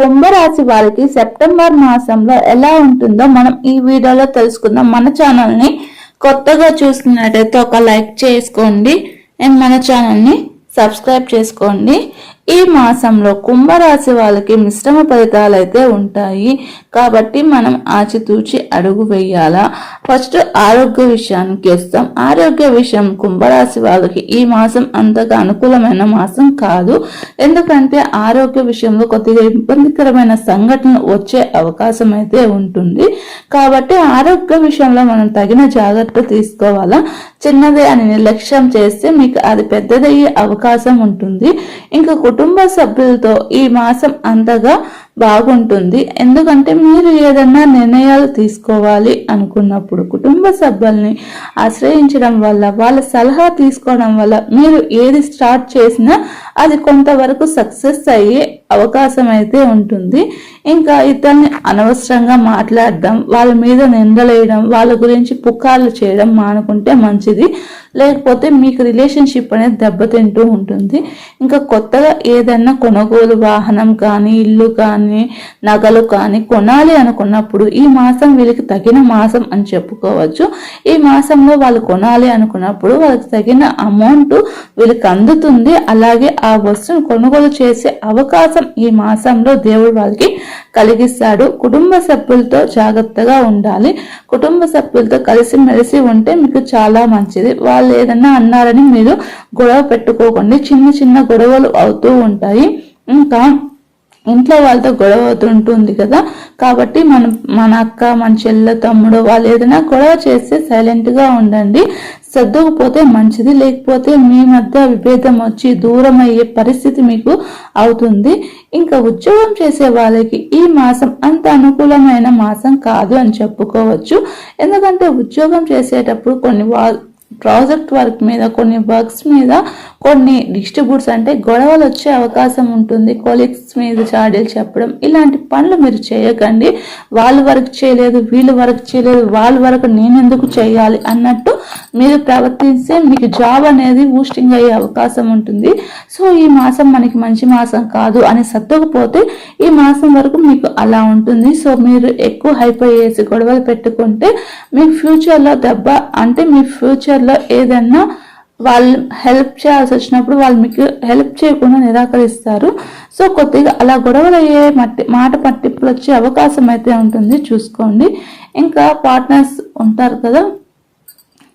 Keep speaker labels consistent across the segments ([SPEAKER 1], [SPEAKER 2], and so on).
[SPEAKER 1] కుంభరాశి వారికి సెప్టెంబర్ మాసంలో ఎలా ఉంటుందో మనం ఈ వీడియోలో తెలుసుకుందాం. మన ఛానల్ని కొత్తగా చూస్తున్నట్టయితే ఒక లైక్ చేసుకోండి. అండ్ మన ఛానల్ని సబ్స్క్రైబ్ చేసుకోండి. ఈ మాసంలో కుంభరాశి వాళ్ళకి మిశ్రమ ఫలితాలు అయితే ఉంటాయి. కాబట్టి మనం ఆచితూచి అడుగు వేయాలా? ఫస్ట్ ఆరోగ్య విషయానికి వస్తాం. ఆరోగ్య విషయం కుంభరాశి వాళ్ళకి ఈ మాసం అంతగా అనుకూలమైన మాసం కాదు. ఎందుకంటే ఆరోగ్య విషయంలో కొద్దిగా ఇబ్బందికరమైన సంఘటనలు వచ్చే అవకాశం అయితే ఉంటుంది. కాబట్టి ఆరోగ్య విషయంలో మనం తగిన జాగ్రత్త తీసుకోవాలా? చిన్నదే అని నిర్లక్ష్యం చేస్తే మీకు అది పెద్దదయ్యే అవకాశం ఉంటుంది. ఇంకా కుటుంబ కుటుంబ సభ్యులతో ఈ మాసం అంతగా బాగుంటుంది. ఎందుకంటే మీరు ఏదన్నా నిర్ణయాలు తీసుకోవాలి అనుకున్నప్పుడు కుటుంబ సభ్యుల్ని ఆశ్రయించడం వల్ల వాళ్ళ సలహా తీసుకోవడం వల్ల మీరు ఏది స్టార్ట్ చేసినా అది కొంతవరకు సక్సెస్ అయ్యే అవకాశం అయితే ఉంటుంది. ఇంకా ఇతన్ని అనవసరంగా మాట్లాడడం వాళ్ళ మీద నిందలేయడం వాళ్ళ గురించి పుకార్లు చేయడం మానుకుంటే మంచిది. లేకపోతే మీకు రిలేషన్షిప్ అనేది దెబ్బతింటూ ఉంటుంది. ఇంకా కొత్తగా ఏదైనా కొనుగోలు వాహనం కానీ ఇల్లు కానీ నగలు కానీ కొనాలి అనుకున్నప్పుడు ఈ మాసం వీళ్ళకి తగిన మాసం అని చెప్పుకోవచ్చు. ఈ మాసంలో వాళ్ళు కొనాలి అనుకున్నప్పుడు వాళ్ళకి తగిన అమౌంట్ వీళ్ళకి అందుతుంది. అలాగే ఆ వస్తువును కొనుగోలు చేసే అవకాశం ఈ మాసంలో దేవుడు వాళ్ళకి కలిగిస్తాడు. కుటుంబ సభ్యులతో జాగ్రత్తగా ఉండాలి. కుటుంబ సభ్యులతో కలిసి మెలిసి ఉంటే మీకు చాలా మంచిది. వాళ్ళు ఏదన్నా అన్నారని మీరు గొడవ పెట్టుకోకండి. చిన్న చిన్న గొడవలు అవుతూ ఉంటాయి. ఇంకా ఇంట్లో వాళ్ళతో గొడవ అవుతుంటుంది కదా. కాబట్టి మన మన అక్క మన చెల్లె తమ్ముడు వాళ్ళు ఏదైనా గొడవ చేస్తే సైలెంట్గా ఉండండి. సర్దుకుపోతే మంచిది లేకపోతే మీ మధ్య విభేదం వచ్చి దూరం అయ్యే పరిస్థితి మీకు అవుతుంది. ఇంకా ఉద్యోగం చేసే వాళ్ళకి ఈ మాసం అంత అనుకూలమైన మాసం కాదు అని చెప్పుకోవచ్చు. ఎందుకంటే ఉద్యోగం చేసేటప్పుడు కొన్ని ప్రాజెక్ట్ వర్క్ మీద కొన్ని వర్క్స్ మీద కొన్ని డిస్ట్రిబ్యూట్స్ అంటే గొడవలు వచ్చే అవకాశం ఉంటుంది. కొలీగ్స్ మీద చాడీలు చెప్పడం ఇలాంటి పనులు మీరు చేయకండి. వాళ్ళు వర్క్ చేయలేదు వీళ్ళు వర్క్ చేయలేదు వాళ్ళ వరకు నేను ఎందుకు చేయాలి అన్నట్టు మీరు ప్రవర్తిస్తే మీకు జాబ్ అనేది ఊస్టింగ్ అయ్యే అవకాశం ఉంటుంది. సో ఈ మాసం మనకి మంచి మాసం కాదు అని సర్దుకుపోతే ఈ మాసం వరకు మీకు అలా ఉంటుంది. సో మీరు ఎక్కువ హైపై చేసి గొడవలు పెట్టుకుంటే మీ ఫ్యూచర్లో దెబ్బ అంటే మీ ఫ్యూచర్ ఫ్యూచర్లో ఏదన్నా వాళ్ళు హెల్ప్ చేయాల్సి వచ్చినప్పుడు వాళ్ళు మీకు హెల్ప్ చేయకుండా నిరాకరిస్తారు. సో కొద్దిగా అలా గొడవలు అయ్యే మట్టి మాట పట్టింపులు వచ్చే అవకాశం అయితే ఉంటుంది. చూసుకోండి. ఇంకా పార్ట్నర్స్ ఉంటారు కదా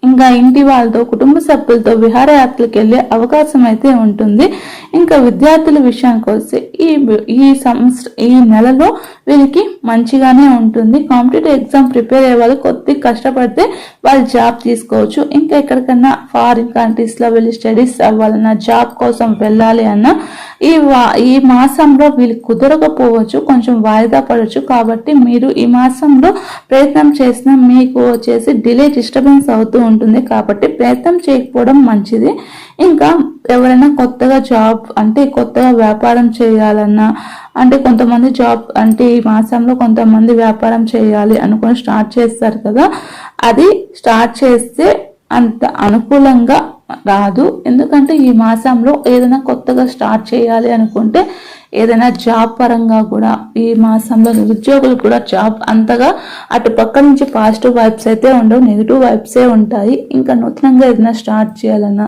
[SPEAKER 1] ఇంకా ఇంటి వాళ్ళతో కుటుంబ సభ్యులతో విహారయాత్రలకు వెళ్ళే అవకాశం అయితే ఉంటుంది. ఇంకా విద్యార్థుల విషయానికి వస్తే ఈ ఈ సంవత్సరం ఈ నెలలో వీళ్ళకి మంచిగానే ఉంటుంది. కాంపిటేటివ్ ఎగ్జామ్ ప్రిపేర్ అయ్యే వాళ్ళు కొద్దిగా కష్టపడితే వాళ్ళు జాబ్ తీసుకోవచ్చు. ఇంకా ఎక్కడికన్నా ఫారిన్ కంట్రీస్లో వెళ్ళి స్టడీస్ అవ్వాలన్నా జాబ్ కోసం వెళ్ళాలి అన్నా ఈ వా ఈ మాసంలో వీళ్ళు కుదరకపోవచ్చు కొంచెం వాయిదా పడవచ్చు కాబట్టి మీరు ఈ మాసంలో ప్రయత్నం చేసినా మీకు వచ్చేసి డిలే డిస్టర్బెన్స్ అవుతూ ఉంటుంది. కాబట్టి ప్రయత్నం చేయకపోవడం మంచిది. ఇంకా ఎవరైనా కొత్తగా జాబ్ అంటే కొత్తగా వ్యాపారం చేయాలన్నా అంటే కొంతమంది జాబ్ అంటే ఈ మాసంలో కొంతమంది వ్యాపారం చేయాలి అనుకుని స్టార్ట్ చేస్తారు కదా అది స్టార్ట్ చేస్తే అంత అనుకూలంగా రాదు. ఎందుకంటే ఈ మాసంలో ఏదైనా కొత్తగా స్టార్ట్ చేయాలి అనుకుంటే ఏదైనా జాబ్ పరంగా కూడా ఈ మాసంలో నిరుద్యోగులు కూడా జాబ్ అంతగా అటు పక్క నుంచి పాజిటివ్ వైబ్స్ అయితే ఉండవు నెగిటివ్ వైబ్సే ఉంటాయి. ఇంకా నూతనంగా ఏదైనా స్టార్ట్ చేయాలన్నా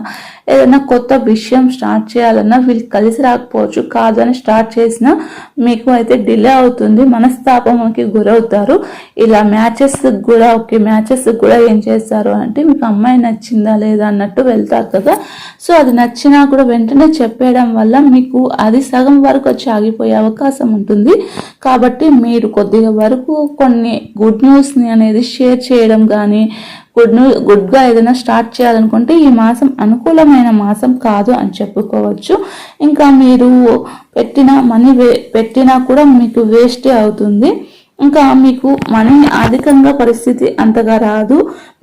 [SPEAKER 1] ఏదైనా కొత్త విషయం స్టార్ట్ చేయాలన్నా వీళ్ళు కలిసి రాకపోవచ్చు కాదని స్టార్ట్ చేసినా మీకు అయితే డిలే అవుతుంది మనస్తాపంకి గురవుతారు. ఇలా మ్యాచెస్ కూడా ఓకే మ్యాచెస్ కూడా ఏం చేస్తారు అంటే మీకు అమ్మాయి నచ్చిందా లేదా అన్నట్టు వెళ్తారు కదా. సో అది నచ్చినా కూడా వెంటనే చెప్పేయడం వల్ల మీకు అది సగం వరకు వచ్చి ఆగిపోయే అవకాశం ఉంటుంది. కాబట్టి మీరు కొద్దిగా వరకు కొన్ని గుడ్ న్యూస్ని అనేది షేర్ చేయడం కానీ గుడ్ న్యూ గుడ్గా ఏదైనా స్టార్ట్ చేయాలనుకుంటే ఈ మాసం అనుకూలమైన మాసం కాదు అని చెప్పుకోవచ్చు. ఇంకా మీరు పెట్టిన మనీ వే పెట్టినా కూడా మీకు వేస్టే అవుతుంది. ఇంకా మీకు మనీ ఆర్థికంగా పరిస్థితి అంతగా రాదు.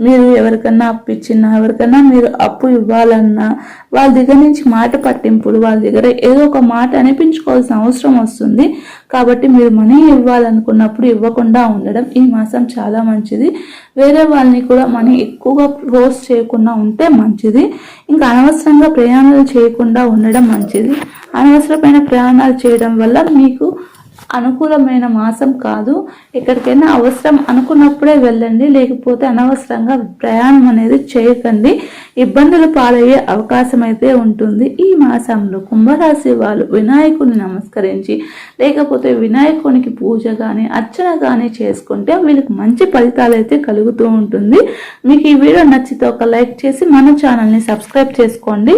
[SPEAKER 1] మీరు ఎవరికన్నా అప్పు ఇచ్చినా ఎవరికన్నా మీరు అప్పు ఇవ్వాలన్నా వాళ్ళ దగ్గర నుంచి మాట పట్టింపులు వాళ్ళ దగ్గర ఏదో ఒక మాట అనిపించుకోవాల్సిన అవసరం వస్తుంది. కాబట్టి మీరు మనీ ఇవ్వాలనుకున్నప్పుడు ఇవ్వకుండా ఉండడం ఈ మాసం చాలా మంచిది. వేరే వాళ్ళని కూడా మనీ ఎక్కువగా ఫోర్స్ చేయకుండా ఉంటే మంచిది. ఇంకా అనవసరంగా ప్రయాణాలు చేయకుండా ఉండడం మంచిది. అనవసరమైన ప్రయాణాలు చేయడం వల్ల మీకు అనుకూలమైన మాసం కాదు. ఎక్కడికైనా అవసరం అనుకున్నప్పుడే వెళ్ళండి. లేకపోతే అనవసరంగా ప్రయాణం అనేది చేయకండి. ఇబ్బందులు పాలయ్యే అవకాశం అయితే ఉంటుంది. ఈ మాసంలో కుంభరాశి వాళ్ళు వినాయకుని నమస్కరించి లేకపోతే వినాయకునికి పూజ కానీ అర్చన కానీ చేసుకుంటే వీళ్ళకి మంచి ఫలితాలు అయితే కలుగుతూ ఉంటుంది. మీకు ఈ వీడియో నచ్చితే ఒక లైక్ చేసి మన ఛానల్ని సబ్స్క్రైబ్ చేసుకోండి.